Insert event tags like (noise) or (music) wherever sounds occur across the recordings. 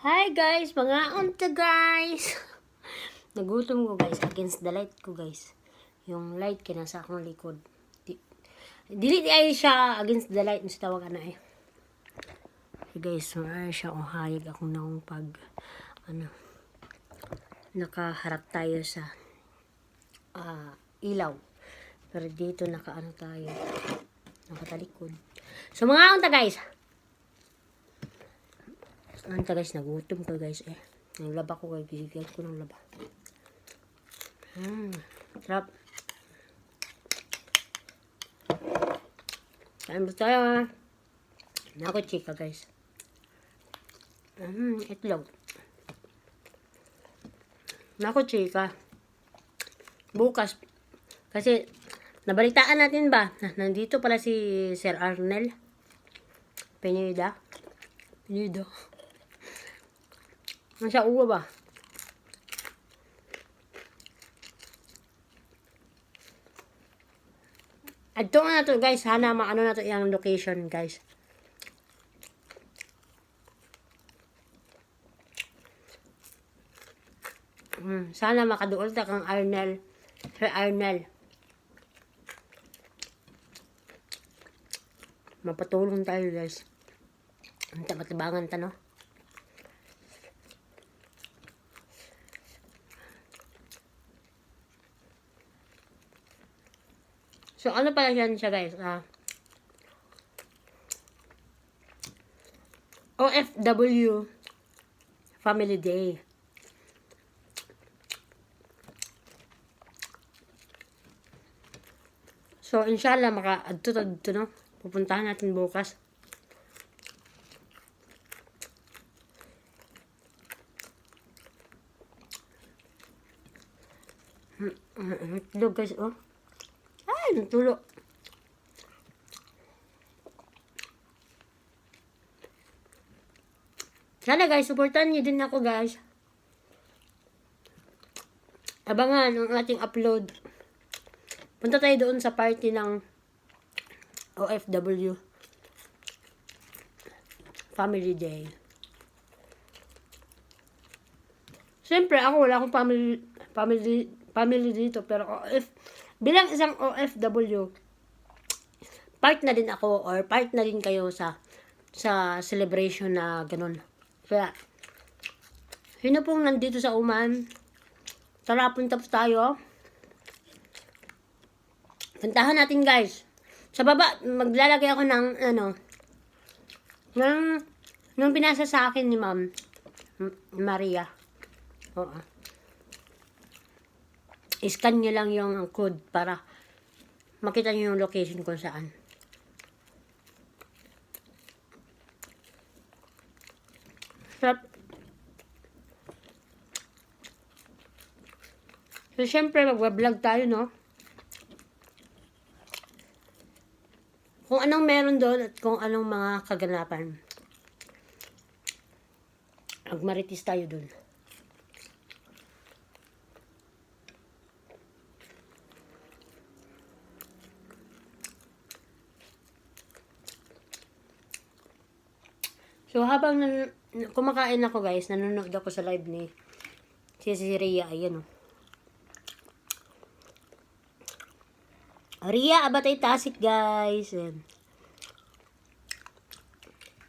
Hi guys, mga unta guys. (laughs) Nagutom ko guys against the light ko guys. Yung light kina sa akong likod. Di, dili di ay siya against the light sa tawag ana eh. Hey guys, ay siya oh hayag akong naong pag ano nakaharap tayo sa ah, ilaw. Pero dito nakaano tayo. Nakatalikod. So mga unta guys, Anta guys, nagutom ko guys eh. Ang laba ko guys, bigyan ko ng laba. Hmm, sarap. Kain mo tayo ha. Nako chika guys. Hmm, itlog. Nako chika. Bukas. Kasi, nabalitaan natin ba? na Nandito pala si Sir Arnel. Pinida. Pinida. Masya uwa ba? Adto na to guys, sana maano na to yung location guys. Hmm, sana makaduol ta kang Arnel. Sir Arnel. Mapatulong tayo guys. Ang matibangan ta no? So, ano pala yan siya, guys? Ah, OFW Family Day. So, inshallah, maka-adto to dito, no? Pupuntahan natin bukas. Hmm, hmm, Itlog, guys, oh. Ay, natulo. Sana guys, supportan niyo din ako guys. Abangan ang ating upload. Punta tayo doon sa party ng OFW Family Day. Siyempre, ako wala akong family, family, family dito. Pero if, bilang isang OFW, part na din ako or part na din kayo sa sa celebration na ganun. Kaya, sino pong nandito sa Uman, tara punta po tayo. Puntahan natin guys. Sa baba, maglalagay ako ng ano, ng, nung pinasa sa akin ni Ma'am Maria. Oo. I-scan nyo lang yung code para makita nyo yung location kung saan. Sarap. So, syempre, mag-vlog tayo, no? Kung anong meron doon at kung anong mga kaganapan. Magmaritis tayo doon. So, habang nan- kumakain ako guys, nanonood ako sa live ni si si Rhea, ayan o. Rhea, abatay tasik guys. Ayan.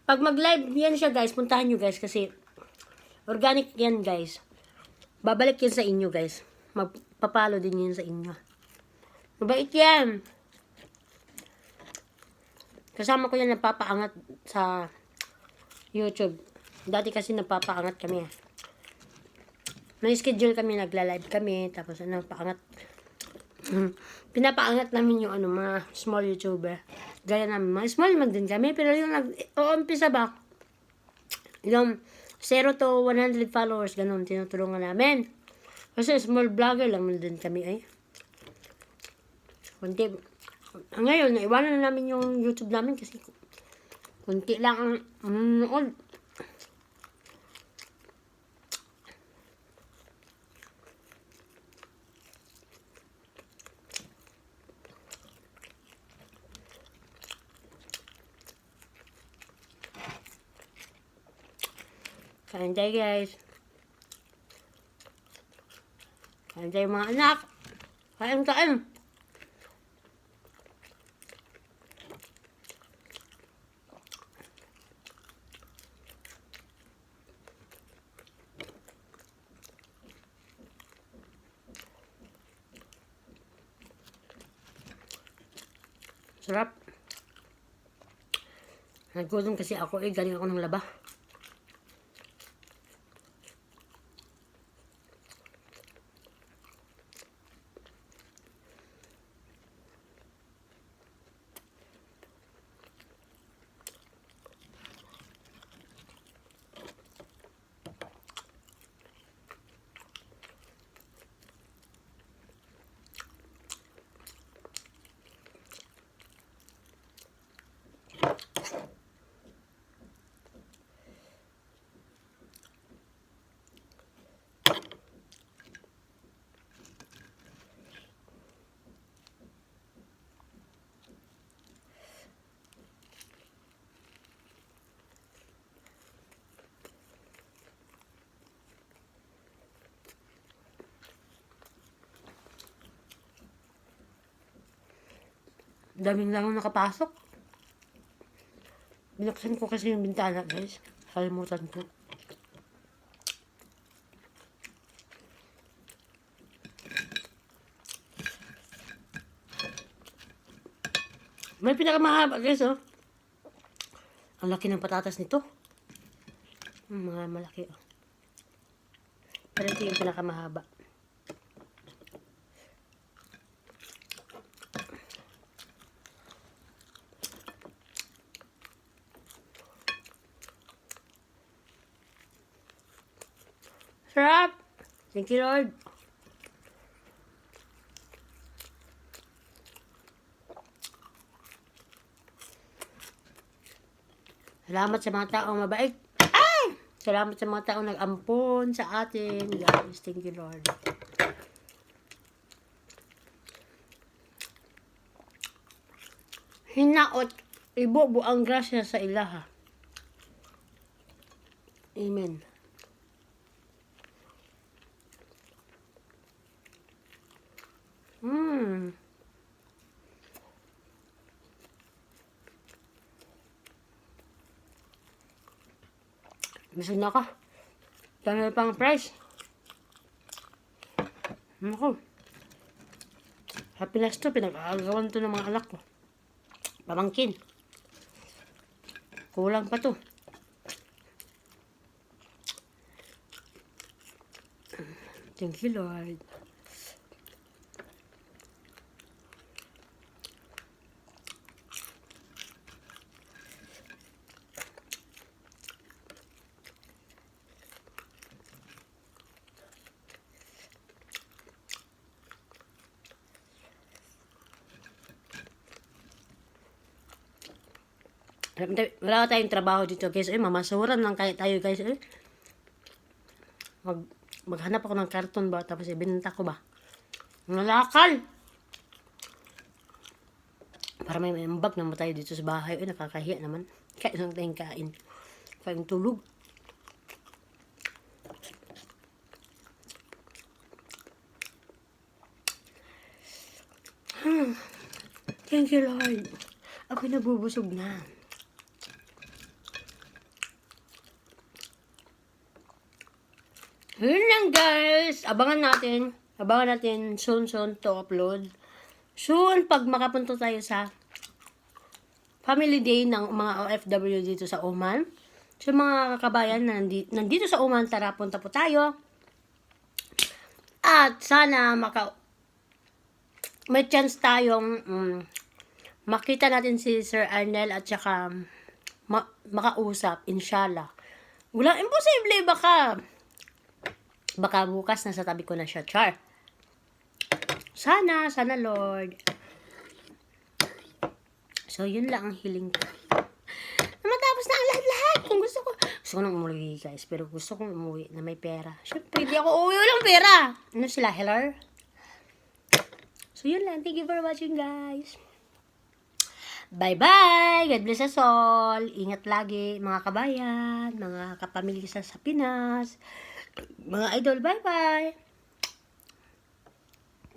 Pag mag-live yan siya guys, puntahan nyo guys kasi organic yan guys. Babalik yan sa inyo guys. Magpapalo din yan sa inyo. Mabait yan. Kasama ko yan napapaangat sa YouTube. Dati kasi napapaangat kami. eh. May schedule kami, nagla-live kami, tapos ano, paangat. (clears throat) Pinapaangat namin yung ano, mga small YouTuber. Gaya namin, mga small mag din kami, pero yung nag, o umpisa ba, yung 0 to 100 followers, ganun, tinutulungan namin. Kasi small vlogger lang din kami ay. Kunti, ngayon, naiwanan na namin yung YouTube namin kasi kunti lang ang manood. Kain tayo guys. Kain tayo mga anak. Kain, kain. Sarap. Nagutom kasi ako eh. Galing ako ng laba. Daming lang nakapasok. Binuksan ko kasi yung bintana, guys. Kalimutan ko. May pinakamahaba, guys, oh. Ang laki ng patatas nito. Mga malaki, oh. Pero ito yung pinakamahaba. Sarap! Thank you, Lord. Salamat sa mga taong mabait. Ay! Salamat sa mga taong nag-ampon sa atin. Guys, thank you, Lord. Hinaot, ibubo ang grasya sa ilaha. Amen. Hmm. Busog na ka. Dami pang price. Naku. Happiness to. Pinag-aagawan to ng mga anak ko. Pamangkin. Kulang pa to. Thank you, Lord. Wala tayong trabaho dito guys. Eh, mamasuran lang kaya tayo guys. Eh. Mag, maghanap ako ng karton ba? Tapos ibinenta ko ba? Nalakal! Para may ambag naman tayo dito sa bahay. Eh, nakakahiya naman. Kain lang tayong kain. Kain tulog. Hmm. Thank you, Lord. Ako nabubusog na. Yun lang guys. Abangan natin. Abangan natin soon soon to upload. Soon pag makapunta tayo sa family day ng mga OFW dito sa Oman. So mga kabayan na nandito, nandito sa Oman, tara punta po tayo. At sana maka may chance tayong mm, makita natin si Sir Arnel at saka ma- makausap, inshallah. Wala, imposible, baka baka bukas nasa tabi ko na siya, char. Sana, sana Lord. So, yun lang ang hiling ko. Na matapos na ang lahat-lahat. Kung gusto ko, gusto ko nang umuwi guys, pero gusto kong umuwi na may pera. Siyempre, di ako uuwi walang pera. Ano sila, hello? So, yun lang. Thank you for watching, guys. Bye-bye! God bless us all. Ingat lagi, mga kabayan, mga kapamilya sa Pinas. Mga idol, bye-bye!